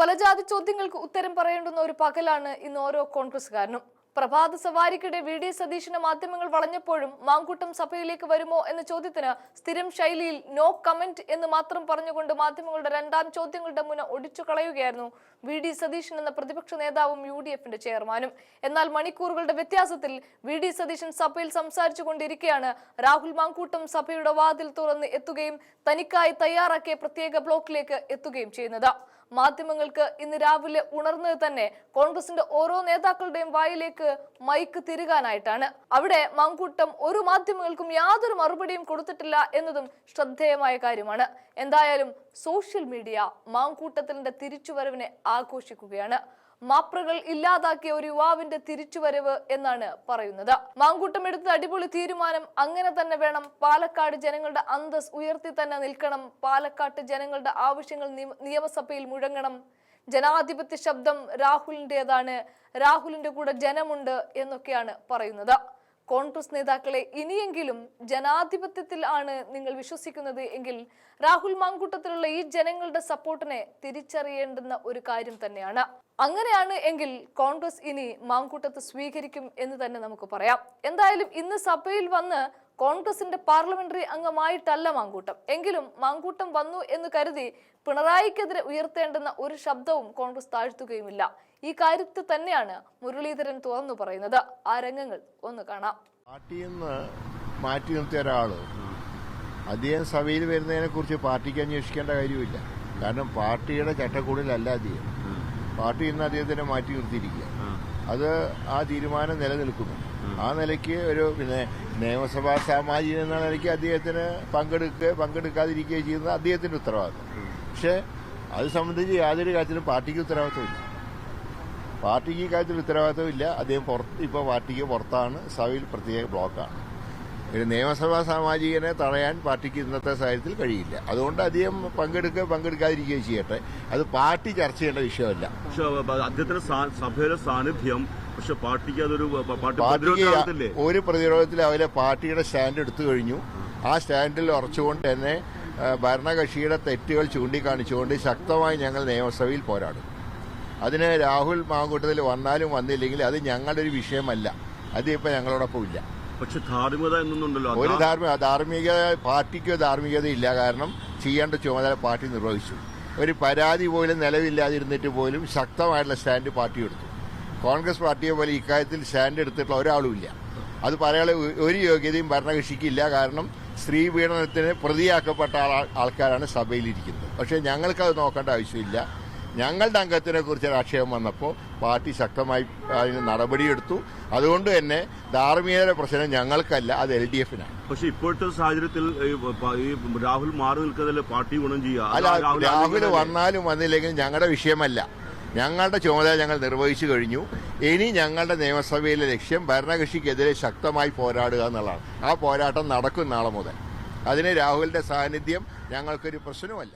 പല ജാതി ചോദ്യങ്ങൾക്ക് ഉത്തരം പറയേണ്ടുന്ന ഒരു പകലാണ് ഇന്ന് ഓരോ കോൺഗ്രസ്സുകാരനും. പ്രഭാത സവാരിക്കിടെ വി. ഡി. സതീശിന് മാധ്യമങ്ങൾ വളഞ്ഞപ്പോഴും മാങ്കൂട്ടം സഭയിലേക്ക് വരുമോ എന്ന ചോദ്യത്തിന് സ്ഥിരം ശൈലിയിൽ നോ കമന്റ് എന്ന് മാത്രം പറഞ്ഞുകൊണ്ട് മാധ്യമങ്ങളുടെ രണ്ടാം ചോദ്യങ്ങളുടെ മുന ഒടിച്ചു കളയുകയായിരുന്നു വി. ഡി. സതീശൻ എന്ന പ്രതിപക്ഷ നേതാവും യു. ഡി. എഫിന്റെ ചെയർമാനും. എന്നാൽ മണിക്കൂറുകളുടെ വ്യത്യാസത്തിൽ വി. ഡി. സതീശൻ സഭയിൽ സംസാരിച്ചു കൊണ്ടിരിക്കുകയാണ് രാഹുൽ മാങ്കൂട്ടം സഭയുടെ വാതിൽ തുറന്ന് എത്തുകയും തനിക്കായി തയ്യാറാക്കിയ പ്രത്യേക ബ്ലോക്കിലേക്ക് എത്തുകയും ചെയ്യുന്നത്. മാധ്യമങ്ങൾക്ക് ഇന്ന് രാവിലെ ഉണർന്നത് തന്നെ കോൺഗ്രസിന്റെ ഓരോ നേതാക്കളുടെയും വായിലേക്ക് മൈക്ക് തിരുകാനായിട്ടാണ്. അവിടെ മാങ്കൂട്ടം ഒരു മാധ്യമങ്ങൾക്കും യാതൊരു മറുപടിയും കൊടുത്തിട്ടില്ല എന്നതും ശ്രദ്ധേയമായ കാര്യമാണ്. എന്തായാലും സോഷ്യൽ മീഡിയ മാങ്കൂട്ടത്തിന്റെ തിരിച്ചുവരവിനെ ആഘോഷിക്കുകയാണ്. മാപ്രകൾ ഇല്ലാതാക്കിയ ഒരു യുവാവിന്റെ തിരിച്ചുവരവ് എന്നാണ് പറയുന്നത്. മാങ്കൂട്ടം എടുത്ത അടിപൊളി തീരുമാനം അങ്ങനെ തന്നെ വേണം പാലക്കാട് ജനങ്ങളുടെ അന്തസ് ഉയർത്തി തന്നെ നിൽക്കണം. പാലക്കാട്ട് ജനങ്ങളുടെ ആവശ്യങ്ങൾ നിയമസഭയിൽ മുഴങ്ങണം. ജനാധിപത്യ ശബ്ദം രാഹുലിന്റെതാണ് രാഹുലിന്റെ കൂടെ ജനമുണ്ട് എന്നൊക്കെയാണ് പറയുന്നത്. കോൺഗ്രസ് നേതാക്കളെ ഇനിയെങ്കിലും ജനാധിപത്യത്തിൽ ആണ് നിങ്ങൾ വിശ്വസിക്കുന്നത് എങ്കിൽ രാഹുൽ മാങ്കൂട്ടത്തിലുള്ള ഈ ജനങ്ങളുടെ സപ്പോർട്ടിനെ തിരിച്ചറിയേണ്ടുന്ന ഒരു കാര്യം തന്നെയാണ്. അങ്ങനെയാണ് എങ്കിൽ കോൺഗ്രസ് ഇനി മാങ്കൂട്ടത്ത് സ്വീകരിക്കും എന്ന് തന്നെ നമുക്ക് പറയാം. എന്തായാലും ഇന്ന് സഭയിൽ വന്ന് കോൺഗ്രസിന്റെ പാർലമെന്ററി അംഗമായിട്ടല്ല മാങ്കൂട്ടം. എങ്കിലും മാങ്കൂട്ടം വന്നു എന്ന് കരുതി പിണറായിക്കെതിരെ ഉയർത്തേണ്ടുന്ന ഒരു ശബ്ദവും കോൺഗ്രസ് താഴ്ത്തുകയുമില്ല. ഈ കാര്യത്തിൽ തന്നെയാണ് മുരളീധരൻ തുറന്നു പറയുന്നത്. ആ രംഗങ്ങൾ ഒന്ന് കാണാം. പാർട്ടിയിൽ നിന്ന് മാറ്റി നിർത്തിയ ഒരാൾ അദ്ദേഹം സഭയിൽ വരുന്നതിനെ കുറിച്ച് പാർട്ടിക്ക് അന്വേഷിക്കേണ്ട കാര്യമില്ല. കാരണം പാർട്ടിയുടെ ചട്ടക്കൂടിലല്ല അദ്ദേഹം പാർട്ടി ഇന്ന് അദ്ദേഹത്തിനെ മാറ്റി നിർത്തിയിരിക്കുക. അത് ആ തീരുമാനം നിലനിൽക്കുന്നു. ആ നിലയ്ക്ക് ഒരു പിന്നെ നിയമസഭാ സാമാജികൻ എന്ന നിലയ്ക്ക് അദ്ദേഹത്തിന് പങ്കെടുക്കുക പങ്കെടുക്കാതിരിക്കുകയോ ചെയ്യുന്ന അദ്ദേഹത്തിന്റെ ഉത്തരവാദിത്വം പക്ഷെ അത് സംബന്ധിച്ച് യാതൊരു കാര്യത്തിലും പാർട്ടിക്ക് ഉത്തരവാദിത്വമില്ല പാർട്ടിക്ക് ഈ കാര്യത്തിൽ ഉത്തരവാദിത്വമില്ല അദ്ദേഹം പുറത്ത് ഇപ്പോൾ പാർട്ടിക്ക് പുറത്താണ് സഭയിൽ പ്രത്യേക ബ്ലോക്കാണ്. ഒരു നിയമസഭാ സാമാജികനെ തടയാൻ പാർട്ടിക്ക് ഇന്നത്തെ സാഹചര്യത്തിൽ കഴിയില്ല. അതുകൊണ്ട് അധികം പങ്കെടുക്കുക പങ്കെടുക്കാതിരിക്കുകയും ചെയ്യട്ടെ. അത് പാർട്ടി ചർച്ച ചെയ്യേണ്ട വിഷയമല്ല. പക്ഷേ അദ്ദേഹത്തിന്റെ സഭയുടെ സാന്നിധ്യം പക്ഷെ പാർട്ടിക്ക് അതൊരു പാർട്ടിക്ക് ഒരു പ്രതിരോധത്തിൽ അവരെ പാർട്ടിയുടെ സ്റ്റാൻഡ് എടുത്തു കഴിഞ്ഞു. ആ സ്റ്റാൻഡിൽ ഉറച്ചുകൊണ്ട് തന്നെ ഭരണകക്ഷിയുടെ തെറ്റുകൾ ചൂണ്ടിക്കാണിച്ചുകൊണ്ട് ശക്തമായി ഞങ്ങൾ നിയമസഭയിൽ പോരാടും. അതിന് രാഹുൽ മാങ്കൂട്ടത്തിൽ വന്നാലും വന്നില്ലെങ്കിൽ അത് ഞങ്ങളുടെ ഒരു വിഷയമല്ല. അതിപ്പോൾ ഞങ്ങളോടൊപ്പം ഇല്ല പക്ഷെ ധാർമ്മികത എന്നൊന്നുണ്ടല്ലോ. ഒരു ധാർമ്മിക ധാർമ്മിക പാർട്ടിക്ക് ധാർമ്മികത ഇല്ല കാരണം ചെയ്യേണ്ട ചുമതല പാർട്ടി നിർവഹിച്ചു. ഒരു പരാതി പോലും നിലവില്ലാതിരുന്നിട്ട് പോലും ശക്തമായിട്ടുള്ള സ്റ്റാൻഡ് പാർട്ടി എടുത്തു. കോൺഗ്രസ് പാർട്ടിയെ പോലെ ഇക്കാര്യത്തിൽ സ്റ്റാൻഡ് എടുത്തിട്ടുള്ള ഒരാളുമില്ല അത് പറയാനുള്ള ഒരു യോഗ്യതയും ഭരണകക്ഷിക്കില്ല കാരണം സ്ത്രീ പീഡനത്തിന് പ്രതിയാക്കപ്പെട്ട ആൾ- ആൾക്കാരാണ് സഭയിലിരിക്കുന്നത്. പക്ഷേ ഞങ്ങൾക്കത് നോക്കേണ്ട ആവശ്യമില്ല. ഞങ്ങളുടെ അംഗത്തിനെ കുറിച്ച് ആക്ഷേപം വന്നപ്പോൾ പാർട്ടി ശക്തമായി അതിന് നടപടിയെടുത്തു അതുകൊണ്ട് തന്നെ ധാർമ്മികതയുടെ പ്രശ്നം ഞങ്ങൾക്കല്ല അത് എൽ ഡി എഫിനാണ്. പക്ഷെ ഇപ്പോഴത്തെ സാഹചര്യത്തിൽ രാഹുൽ മാറി നിൽക്കുന്നതല്ലേ പാർട്ടി ഗുണം ചെയ്യുക? അല്ല രാഹുൽ വന്നാലും വന്നില്ലെങ്കിലും ഞങ്ങളുടെ വിഷയമല്ല. ഞങ്ങളുടെ ചുമതല ഞങ്ങൾ നിർവഹിച്ചു കഴിഞ്ഞു. ഇനി ഞങ്ങളുടെ നിയമസഭയിലെ ലക്ഷ്യം ഭരണകക്ഷിക്കെതിരെ ശക്തമായി പോരാടുക എന്നുള്ളതാണ്. ആ പോരാട്ടം നടക്കും നാളെ മുതൽ. അതിന് രാഹുലിന്റെ സാന്നിധ്യം ഞങ്ങൾക്കൊരു പ്രശ്നമല്ല